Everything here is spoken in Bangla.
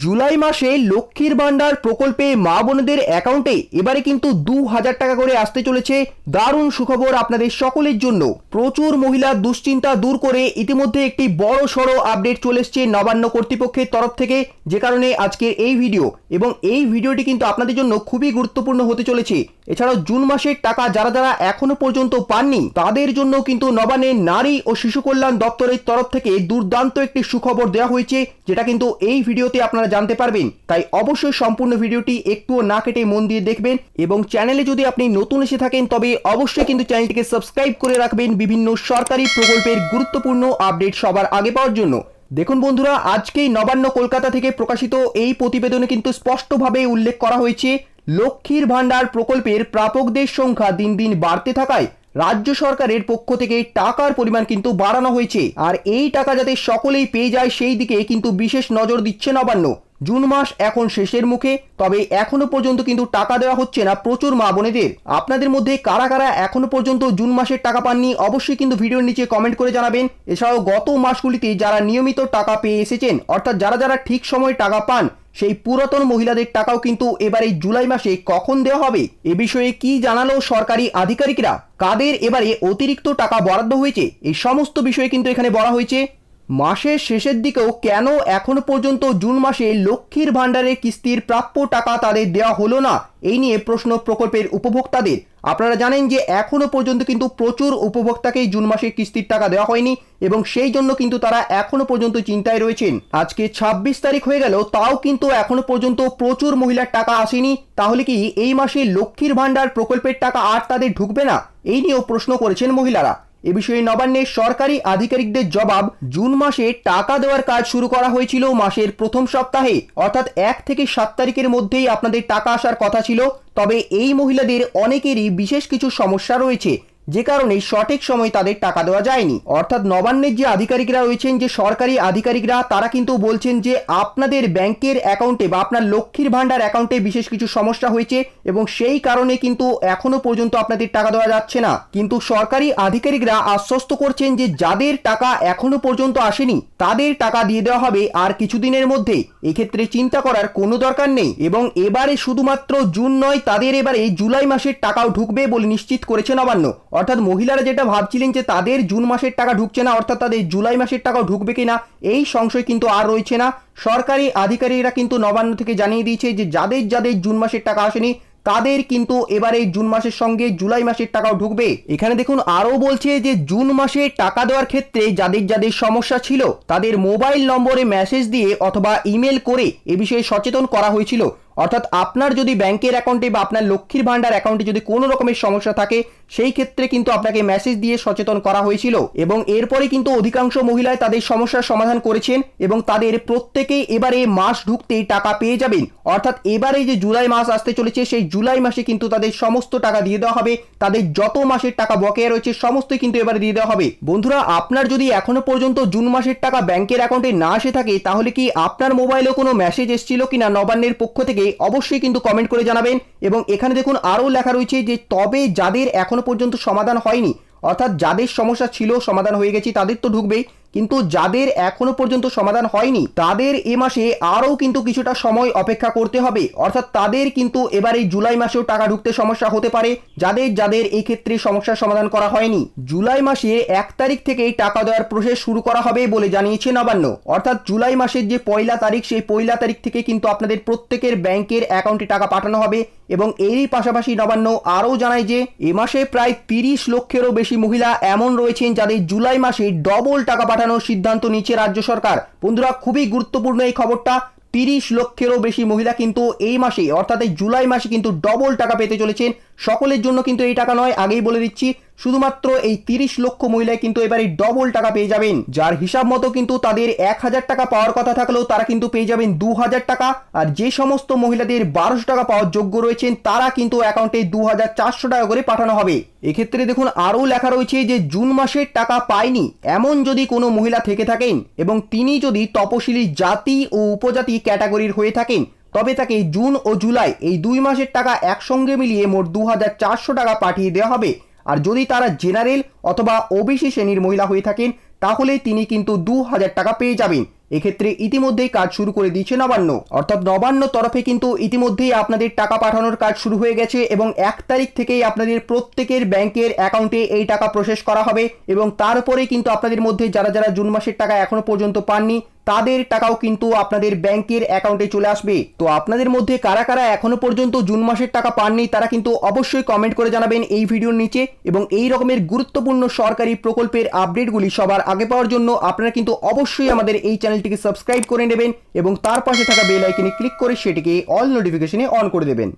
জুলাই মাসে লক্ষ্মীর ভাণ্ডার প্রকল্পে মা বোনদের অ্যাকাউন্টে এবারে কিন্তু দু হাজার টাকা করে আসতে চলেছে। দারুণ সুখবর আপনাদের সকলের জন্য। প্রচুর মহিলা দুশ্চিন্তা দূর করে ইতিমধ্যে একটি বড় সড়ো আপডেট চলে এসছে নবান্ন কর্তৃপক্ষের তরফ থেকে, যে কারণে আজকের এই ভিডিও এবং এই ভিডিওটি কিন্তু আপনাদের জন্য খুবই গুরুত্বপূর্ণ হতে চলেছে। এছাড়াও জুন মাসের টাকা যারা যারা এখনও পর্যন্ত পাননি, তাদের জন্য কিন্তু নবান্নের নারী ও শিশু কল্যাণ দপ্তরের তরফ থেকে দুর্দান্ত একটি সুখবর দেওয়া হয়েছে, যেটা কিন্তু এই ভিডিওতে আপনারা জানতে পারবেন। তাই অবশ্যই সম্পূর্ণ ভিডিওটি একটুও না কেটে মন দিয়ে দেখবেন এবং চ্যানেলে যদি আপনি নতুন এসে থাকেন, তবে অবশ্যই কিন্তু চ্যানেলটিকে সাবস্ক্রাইব করে রাখবেন বিভিন্ন সরকারি প্রকল্পের গুরুত্বপূর্ণ আপডেট সবার আগে পাওয়ার জন্য। দেখুন বন্ধুরা, আজকেই নবান্ন কলকাতা থেকে প্রকাশিত এই প্রতিবেদনে কিন্তু স্পষ্টভাবে উল্লেখ করা হয়েছে লক্ষ্মীর ভান্ডার প্রকল্পের প্রাপকদের সংখ্যা দিন দিন বাড়তে থাকায় রাজ্য সরকারের পক্ষ থেকে টাকার পরিমাণ কিন্তু বাড়ানো হয়েছে। আর এই টাকা যাতে সকলেই পেয়ে যায় সেই দিকে কিন্তু বিশেষ নজর দিচ্ছে নবান্ন। জুন মাস এখন শেষের মুখে, তবে এখনও পর্যন্ত কিন্তু টাকা দেওয়া হচ্ছে না প্রচুর মা বোনেদের। আপনাদের মধ্যে কারা কারা এখনও পর্যন্ত জুন মাসের টাকা পাননি, অবশ্যই কিন্তু ভিডিওর নিচে কমেন্ট করে জানাবেন। এছাড়াও গত মাসগুলিতে যারা নিয়মিত টাকা পেয়ে এসেছেন, অর্থাৎ যারা যারা ঠিক সময়ে টাকা পান সেই পুরাতন মহিলাদের টাকাও কিন্তু এবারে জুলাই মাসে কখন দেওয়া হবে? এ বিষয়ে কি জানালো সরকারি আধিকারিকরা? কাদের এবারে অতিরিক্ত টাকা বরাদ্দ হয়েছে? এই সমস্ত বিষয়ে কিন্তু এখানে বলা হয়েছে। মাসের শেষের দিকেও কেন এখন পর্যন্ত জুন মাসে লক্ষ্মীর ভাণ্ডারের কিস্তির প্রাপ্য টাকা তাদের দেওয়া হলো না? এই নিয়ে প্রশ্ন প্রকল্পের উপভোক্তাদের। আপনারা জানেন যে এখনও পর্যন্ত কিন্তু প্রচুর উপভোক্তাকেই জুন মাসের কিস্তির টাকা দেওয়া হয়নি এবং সেই জন্য কিন্তু তারা এখনও পর্যন্ত চিন্তায় রয়েছেন। আজকে ২৬ তারিখ হয়ে গেল, তাও কিন্তু এখনও পর্যন্ত প্রচুর মহিলার টাকা আসেনি। তাহলে কি এই মাসে লক্ষ্মীর ভাণ্ডার প্রকল্পের টাকা আর তাদের ঢুকবে না? এই নিয়েও প্রশ্ন করেছেন মহিলারা। এ বিষয়ে নবান্নে সরকারি আধিকারিকদের জবাব, জুন মাসে টাকা দেওয়ার কাজ শুরু করা হয়েছিল মাসের প্রথম সপ্তাহে। অর্থাৎ এক থেকে সাত তারিখের মধ্যেই আপনাদের টাকা আসার কথা ছিল। তবে এই মহিলাদের অনেকেরই বিশেষ কিছু সমস্যা রয়েছে। যে কারণে সঠিক সময় তাদের টাকা দেওয়া যায়নি। অর্থাৎ নবান্নের যে আধিকারিকরা রয়েছেন, যে সরকারি আধিকারিকরা, তারা কিন্তু বলছেন যে আপনাদের ব্যাংকের অ্যাকাউন্টে বা আপনার লক্ষ্মীর ভাণ্ডার অ্যাকাউন্টে বিশেষ কিছু সমস্যা হয়েছে এবং সেই কারণে কিন্তু এখনও পর্যন্ত আপনাদের টাকা দেওয়া যাচ্ছে না। কিন্তু সরকারি আধিকারিকরা আশ্বস্ত করছেন যে যাদের টাকা এখনও পর্যন্ত আসেনি, তাদের টাকা দিয়ে দেওয়া হবে আর কিছুদিনের মধ্যে। এক্ষেত্রে চিন্তা করার কোনো দরকার নেই এবং এবারে শুধুমাত্র জুন নয়, তাদের এবারে জুলাই মাসের টাকাও ঢুকবে বলে নিশ্চিত করেছে নবান্ন। অর্থাৎ মহিলারা যেটা ভাবছিলেন যে তাদের জুন মাসের টাকা ঢুকছে না, অর্থাৎ তাদের জুলাই মাসের টাকাও ঢুকবে কিনা, এই সংশয় কিন্তু আর রয়েছে না। সরকারি আধিকারিকরা কিন্তু নবান্ন থেকে জানিয়ে দিয়েছে যে যাদের যাদের জুন মাসের টাকা আসেনি, তাদের কিন্তু এবারে জুন মাসের সঙ্গে জুলাই মাসের টাকাও ঢুকবে। এখানে দেখুন, আরও বলছে যে জুন মাসে টাকা দেওয়ার ক্ষেত্রে যাদের যাদের সমস্যা ছিল, তাদের মোবাইল নম্বরে মেসেজ দিয়ে অথবা ইমেল করে এ বিষয়ে সচেতন করা হয়েছিল। অর্থাৎ আপনার যদি ব্যাংকের অ্যাকাউন্টে বা আপনার লক্ষ্মীর ভাণ্ডার অ্যাকাউন্টে যদি কোনো রকমের সমস্যা থাকে, সেই ক্ষেত্রে কিন্তু আপনাকে মেসেজ দিয়ে সচেতন করা হয়েছিল এবং এরপরে কিন্তু অধিকাংশ মহিলায় তাদের সমস্যার সমাধান করেছেন এবং তাদের প্রত্যেকেই এবারে মাস ঢুকতেই টাকা পেয়ে যাবেন। অর্থাৎ এবারে যে জুলাই মাস আসতে চলেছে, সেই জুলাই মাসে কিন্তু তাদের সমস্ত টাকা দিয়ে দেওয়া হবে। তাদের যত মাসের টাকা বকেয়া রয়েছে, সমস্তই কিন্তু এবারে দিয়ে দেওয়া হবে। বন্ধুরা, আপনার যদি এখনও পর্যন্ত জুন মাসের টাকা ব্যাংকের অ্যাকাউন্টে না এসে থাকে, তাহলে কি আপনার মোবাইলে কোনো মেসেজ এসেছিল কিনা নবান্নের পক্ষ থেকে? অবশ্যই কিন্তু কমেন্ট করে জানাবেন এবং এখানে দেখুন আরও লেখা রয়েছে যে তবে যাদের এখনও পর্যন্ত সমাধান হয়নি, অর্থাৎ যাদের সমস্যা ছিল সমাধান হয়ে গেছে, তাদের তো ঢুকবেই। কিন্তু যাদের এখনও পর্যন্ত সমাধান হয়নি, তাদের এ মাসে আরও কিন্তু কিছুটা সময় অপেক্ষা করতে হবে। অর্থাৎ তাদের কিন্তু এবারে জুলাই মাসেও টাকা ঢুকতে সমস্যা হতে পারে। যাদের যাদের এই ক্ষেত্রে সমস্যার সমাধান করা হয়নি, জুলাই মাসের এক তারিখ থেকেই টাকা দেওয়ার প্রসেস শুরু করা হবে বলে জানিয়েছে নবান্ন। অর্থাৎ জুলাই মাসের যে পয়লা তারিখ, সেই পয়লা তারিখ থেকে কিন্তু আপনাদের প্রত্যেকের ব্যাংকের অ্যাকাউন্টে টাকা পাঠানো হবে এবং এরই পাশাপাশি নবান্ন আরও জানায় যে, এ মাসে প্রায় তিরিশ লক্ষেরও বেশি মহিলা এমন রয়েছেন যাদের জুলাই মাসে ডবল টাকা পাঠানোর সিদ্ধান্ত নিচ্ছে রাজ্য সরকার। বন্ধুরা, খুবই গুরুত্বপূর্ণ এই খবরটা। তিরিশ লক্ষেরও বেশি মহিলা কিন্তু এই মাসে, অর্থাৎ এই জুলাই মাসে কিন্তু ডবল টাকা পেতে চলেছেন সকলের জন্য কিন্তু এই টাকা নয়, আগেই বলে দিচ্ছি, শুধুমাত্র এই তিরিশ লক্ষ মহিলায় কিন্তু এবারে ডবল টাকা পেয়ে যাবেন। যার হিসাব মতো কিন্তু তাদের এক হাজার টাকা পাওয়ার কথা থাকলেও তারা কিন্তু পেয়ে যাবেন দু হাজার টাকা। আর যে সমস্ত মহিলাদের বারোশো টাকা পাওয়ার যোগ্য রয়েছেন, তারা কিন্তু অ্যাকাউন্টে দু হাজার চারশো টাকা করে পাঠানো হবে। এক্ষেত্রে দেখুন, আরও লেখা রয়েছে যে, জুন মাসের টাকা পায়নি। এমন যদি কোনো মহিলা থেকে থাকেন এবং তিনি যদি তপশিলি জাতি ও উপজাতি ক্যাটাগরির হয়ে থাকেন তবে তাকে জুন ও জুলাই এই দুই মাসের টাকা একসঙ্গে মিলিয়ে মোট দু হাজার চারশো টাকা পাঠিয়ে দেওয়া হবে। আর যদি তারা জেনারেল অথবা ওবিসি শ্রেণির মহিলা হয়ে থাকেন, তাহলে তিনি কিন্তু দু হাজার টাকা পেয়ে যাবেন। এক্ষেত্রে ইতিমধ্যেই কাজ শুরু করে দিয়েছে নবান্ন। অর্থাৎ নবান্ন তরফে কিন্তু ইতিমধ্যেই আপনাদের টাকা পাঠানোর কাজ শুরু হয়ে গেছে এবং এক তারিখ থেকেই আপনাদের প্রত্যেকের ব্যাংকের অ্যাকাউন্টে এই টাকা প্রসেস করা হবে এবং তারপরে কিন্তু আপনাদের মধ্যে যারা যারা জুন মাসের টাকা এখনও পর্যন্ত পাননি তাদের টাকাও কিন্তু আপনাদের ব্যাংকের অ্যাকাউন্টে চলে আসবে। তো আপনাদের মধ্যে কারা কারা এখনও পর্যন্ত জুন মাসের টাকা পাননি, তারা কিন্তু অবশ্যই কমেন্ট করে জানাবেন এই ভিডিওর নিচে এবং এই রকমের গুরুত্বপূর্ণ সরকারি প্রকল্পের আপডেটগুলি সবার আগে পাওয়ার জন্য আপনারা কিন্তু অবশ্যই আমাদের এই চ্যানেলটিকে সাবস্ক্রাইব করে নেবেন এবং তার পাশে থাকা বেল আইকনে ক্লিক করে সেটিকে অল নোটিফিকেশনে অন করে দেবেন।